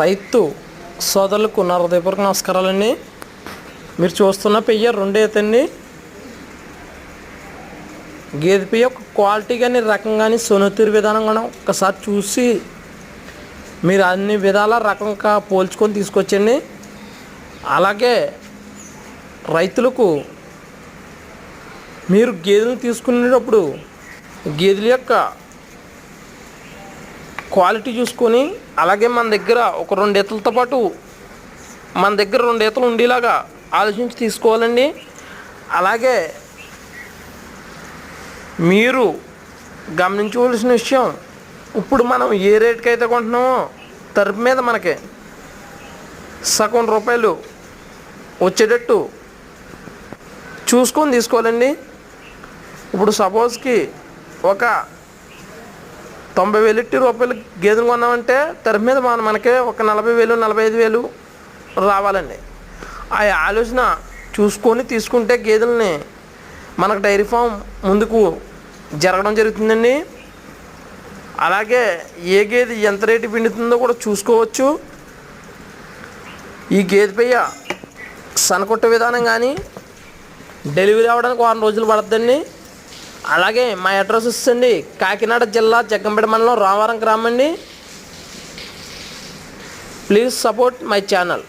రైతు సోదరులకు నా నమస్కారాలండి. మీరు చూస్తున్న పెయ్య రెండేతండి గేదె పెయ్య ఒక క్వాలిటీ కానీ రకం కానీ సొనతీరు విధానం కానీ ఒకసారి చూసి మీరు అన్ని విధాల రకంగా పోల్చుకొని తీసుకొచ్చండి. అలాగే రైతులకు మీరు గేదెలు తీసుకునేటప్పుడు గేదెల యొక్క క్వాలిటీ చూసుకొని అలాగే మన దగ్గర ఒక రెండు ఈతలతో పాటు మన దగ్గర రెండు ఈతలు ఉండేలాగా ఆలోచించి తీసుకోవాలండి. అలాగే మీరు గమనించవలసిన విషయం ఇప్పుడు మనం ఏ రేట్కి అయితే కొంటున్నామో తరపు మీద మనకి సగం రూపాయలు వచ్చేటట్టు చూసుకొని తీసుకోవాలండి. ఇప్పుడు సపోజ్కి ఒక తొంభై వేలు ఎట్టి రూపాయలు గేదెలు కొన్నామంటే తెర మీద మన మనకే ఒక నలభై వేలు నలభై ఐదు వేలు రావాలండి. ఆ ఆలోచన చూసుకొని తీసుకుంటే గేదెలని మనకు డైరీ ఫామ్ ముందుకు జరగడం జరుగుతుందండి. అలాగే ఏ గేదె ఎంత రేటు పిండుతుందో కూడా చూసుకోవచ్చు. ఈ గేదె పెయ్య సనకొట్ట విధానం కానీ డెలివరీ అవ్వడానికి వారం రోజులు పడుతుందండి అలాగే మా అడ్రస్ వస్తుంది కాకినాడ జిల్లా జగ్గంపేట మండలం రామవరం గ్రామం అండి. Please support my channel